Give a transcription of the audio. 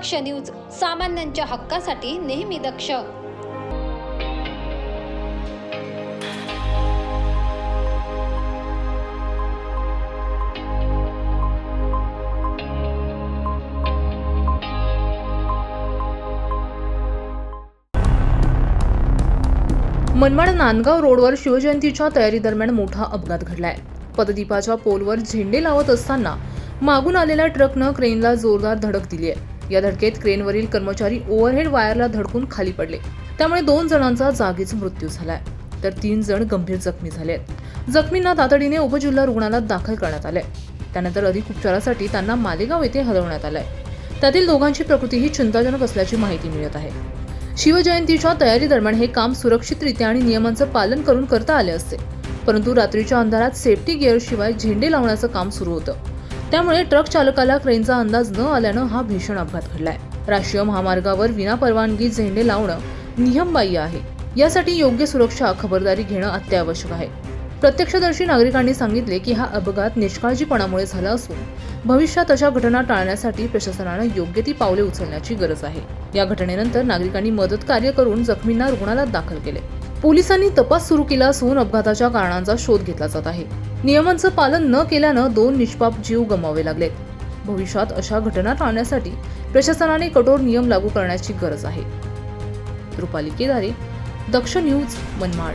दक्ष news सामान्यांच्या हक्कासाठी नेहमी दक्ष. मनमाड नांदगाव रोडवर शिवजयंतीच्या तयारीदरम्यान मोठा अपघात घडलाय. पददीपाच्या पोलवर झेंडे लावत असताना मागून आलेल्या ट्रकनं क्रेनला जोरदार धडक दिली आहे या धडकेत क्रेनवरील कर्मचारी ओव्हरहेड वायरला धडकून खाली पडले. त्यामुळे दोन जणांचा जागीच मृत्यू झालाय. तर तीन जण गंभीर जखमी झाले आहेत. जखमींना तातडीने उपजिल्हा रुग्णालयात दाखल करण्यात आलंय. त्यानंतर अधिक उपचारासाठी त्यांना मालेगाव येथे हलवण्यात आलंय. त्यातील दोघांची प्रकृतीही चिंताजनक असल्याची माहिती मिळत आहे. शिवजयंतीच्या तयारीदरम्यान हे काम सुरक्षितरित्या आणि नियमांचं पालन करून करता आले असते. परंतु रात्रीच्या अंधारात सेफ्टी गिअरशिवाय झेंडे लावण्याचं काम सुरू होतं. त्यामुळे ट्रक चालकाला क्रेनचा अंदाज न आल्यानं हा भीषण अपघात घडलाय. राष्ट्रीय महामार्गावर विनापरवानगी झेंडे लावणं नियमबाह्य आहे. यासाठी योग्य सुरक्षा खबरदारी घेणं अत्यावश्यक आहे. प्रत्यक्षदर्शी नागरिकांनी सांगितले की हा अपघात निष्काळजीपणामुळे झाला असून भविष्यात अशा घटना टाळण्यासाठी प्रशासनानं योग्य ती पावले उचलण्याची गरज आहे. या घटनेनंतर नागरिकांनी मदत कार्य करून जखमींना रुग्णालयात दाखल केले. पोलिसांनी तपास सुरू केला असून अपघाताच्या कारणांचा शोध घेतला जात आहे. नियमांचं पालन न केल्यानं दोन निष्पाप जीव गमावे लागलेत भविष्यात अशा घटना टाळण्यासाठी प्रशासनाने कठोर नियम लागू करण्याची गरज आहे. रुपाली केदारे दक्ष न्यूज मनमाड.